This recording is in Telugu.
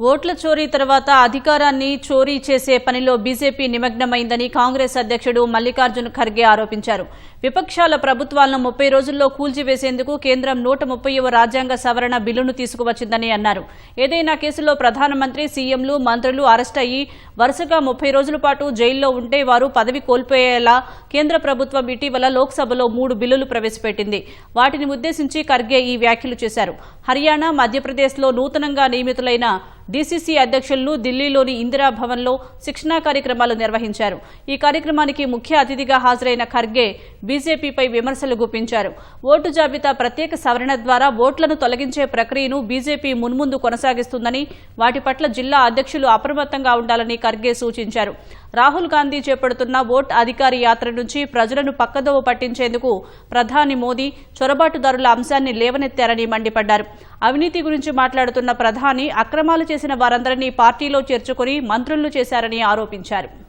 ఓట్ల చోరీ తర్వాత అధికారాన్ని చోరీ చేసే పనిలో బీజేపీ నిమగ్నమైందని కాంగ్రెస్ అధ్యక్షుడు మల్లికార్జున్ ఖర్గే ఆరోపించారు. విపక్షాల ప్రభుత్వాలను ముప్పై రోజుల్లో కూల్చివేసేందుకు కేంద్రం నూట ముప్పైవ రాజ్యాంగ సవరణ బిల్లును తీసుకువచ్చిందని అన్నారు. ఏదైనా కేసులో ప్రధానమంత్రి సీఎంలు మంత్రులు అరెస్ట్ అయ్యి వరుసగా ముప్పై రోజుల పాటు జైల్లో ఉంటే వారు పదవి కోల్పోయేలా కేంద్ర ప్రభుత్వం ఇటీవల లోక్సభలో మూడు బిల్లులు ప్రవేశపెట్టింది. వాటిని ఉద్దేశించి ఖర్గే ఈ వ్యాఖ్యలు చేశారు. హర్యానా మధ్యప్రదేశ్లో నూతనంగా నియమితులైన డీసీసీ అధ్యక్షులను ఢిల్లీలోని ఇందిరా భవన్లో శిక్షణా కార్యక్రమాలు నిర్వహించారు. ఈ కార్యక్రమానికి ముఖ్య అతిథిగా హాజరైన ఖర్గే బీజేపీపై విమర్శలు గుప్పించారు. ఓటు జాబితా ప్రత్యేక సవరణ ద్వారా ఓట్లను తొలగించే ప్రక్రియను బీజేపీ మున్ముందు కొనసాగిస్తుందని వాటి పట్ల జిల్లా అధ్యక్షులు అప్రమత్తంగా ఉండాలని ఖర్గే సూచించారు. రాహుల్ గాంధీ చేపడుతున్న ఓట్ అధికారి యాత్ర నుంచి ప్రజలను పక్కదోవ పట్టించేందుకు ప్రధాని మోదీ చొరబాటుదారుల అంశాన్ని లేవనెత్తారని మండిపడ్డారు. అవినీతి గురించి మాట్లాడుతున్న ప్రధాని అక్రమాలు చేసిన వారందరినీ పార్టీలో చేర్చుకుని మంత్రులను చేశారని ఆరోపించారు.